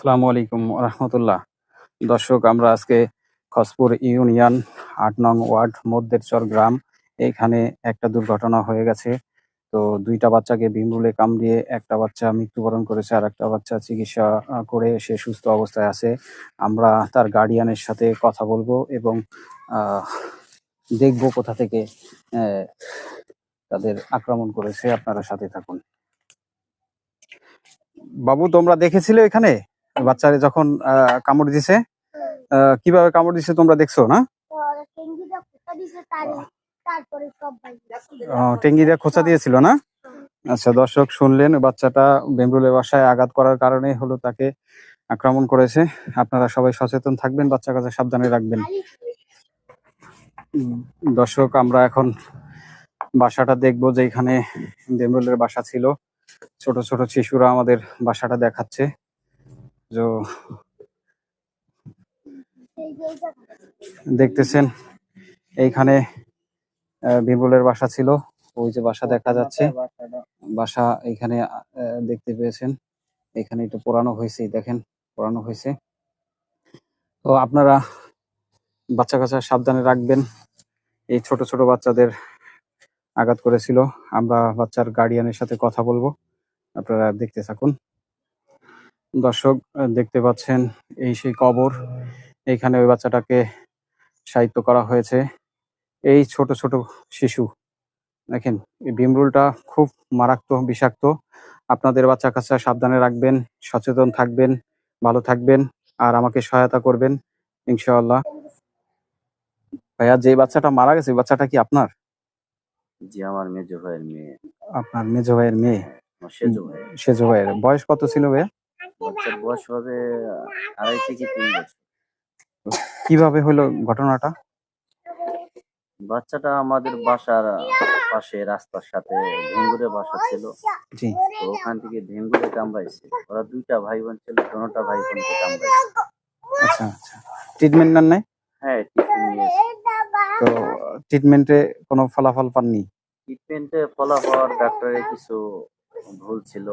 আসসালামু আলাইকুম রহমতুল্লাহ। দর্শক, আমরা আজকে খসপুর ইউনিয়ন আট নং ওয়ার্ড মধ্যেরচর গ্রাম এইখানে একটা দুর্ঘটনা হয়ে গেছে। তো দুইটা বাচ্চাকে ভিমরুলে কামড়িয়ে একটা বাচ্চা মৃত্যুবরণ করেছে আর একটা বাচ্চা চিকিৎসা করে সে সুস্থ অবস্থায় আছে। আমরা তার গার্ডিয়ানের সাথে কথা বলব এবং দেখব কোথা থেকে তাদের আক্রমণ করেছে। আপনারা সাথে থাকুন। বাবু, তোমরা দেখেছিলে এখানে? বাচ্চারে যখন কামড় দিছে কীভাবে কামড় দিছে তোমরা দেখছ, না? টেঙ্গি খোঁচা দিয়েছিল, না? আচ্ছা দর্শক শুনলেন, বাচ্চাটা বেম্বুলের বাসায় আঘাত করার কারণে হলো তাকে আক্রমণ করেছে। আপনারা সবাই সচেতন থাকবেন বাচ্চা কাছে সাবধানে রাখবেন। দর্শক, আমরা এখন বাসাটা দেখব যে এখানে বেম্বুলের বাসা ছিল। ছোট ছোট শিশুরা আমাদের বাসাটা দেখাচ্ছে। এইটা দেখতেছেন এইখানে বিমলের বাসা ছিল। ওই যে বাসা দেখা যাচ্ছে। বাসা এইখানে আহ, দেখতে পেয়েছেন। এখানে একটু পোড়ানো হয়েছে দেখেন পোড়ানো হয়েছে। তো আপনারা বাচ্চা কাচ্চা সাবধানে রাখবেন। এই ছোট ছোট বাচ্চাদের আঘাত করেছিল। আমরা বাচ্চার গার্ডিয়ানের সাথে কথা বলব। আপনারা দেখতে থাকুন। দর্শক দেখতে পাচ্ছেন এই সেই কবর। এখানে ওই বাচ্চাটাকে সাহিত্য করা হয়েছে। এই ছোট ছোট শিশু দেখেন এই ভীমরুলটা খুব মারাত্মক বিষাক্ত। আপনাদের বাচ্চা কাচ্চা সাবধানে রাখবেন সচেতন থাকবেন ভালো থাকবেন আর আমাকে সহায়তা করবেন ইনশাআল্লাহ। ভাইয়া যে বাচ্চাটা মারা গেছে বাচ্চাটা কি আপনার? জি আমার মেজো ভাইয়ের মেয়ে। আপনার মেজো ভাইয়ের মেয়ে? ভাই সেজো ভাইয়ের। বয়স কত ছিল ভাইয়া? বাচ্চার বয়স হবে আড়াই থেকে তিন বছর। কীভাবে হলো ঘটনাটা? বাচ্চাটা আমাদের বাসার পাশে রাস্তার সাথে ভেঙ্গুরে বাসা ছিল। জি। তো ওখান থেকে ভেঙ্গুরে কামড়াইছে। ওরা দুইটা ভাই বোন ছিল দোনোটা ভাই বোনকে কামড়াইছে। আচ্ছা আচ্ছা। ট্রিটমেন্ট নেন নাই? হ্যাঁ ট্রিটমেন্ট নিয়েছে তো ট্রিটমেন্টে কোনো ফলাফল পাননি? ট্রিটমেন্টে ফলাফল ডাক্তারের কিছু ভুল ছিল।